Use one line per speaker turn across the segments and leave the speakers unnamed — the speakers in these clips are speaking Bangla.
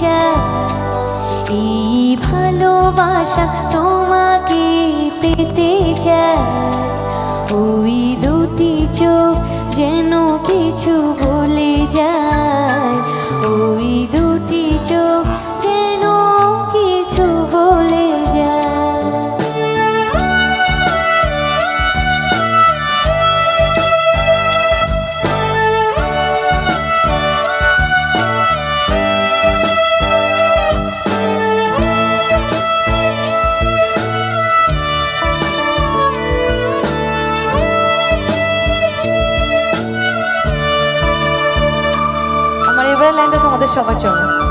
চায় এই ভালোবাসা তোমাকে পেতে চায় ওই দুটি চোখ যেন কিছু
আমার তোমাদের সবার জন্য।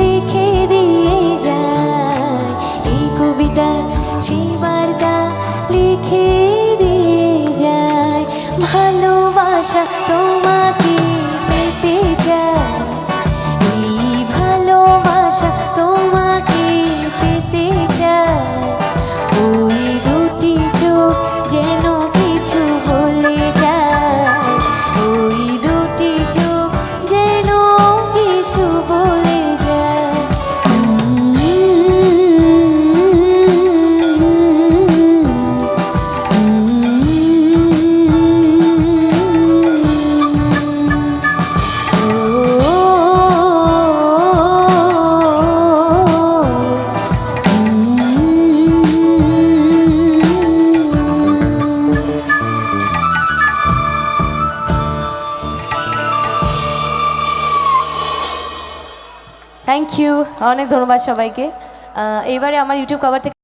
লিখে দিয়ে যায়। এই কবিতা সেই লিখে দিয়ে যায়। ভালোবাসা তোমাকে
থ্যাংক ইউ অনেক ধন্যবাদ সবাইকে। এবারে আমার ইউটিউব কভার থেকে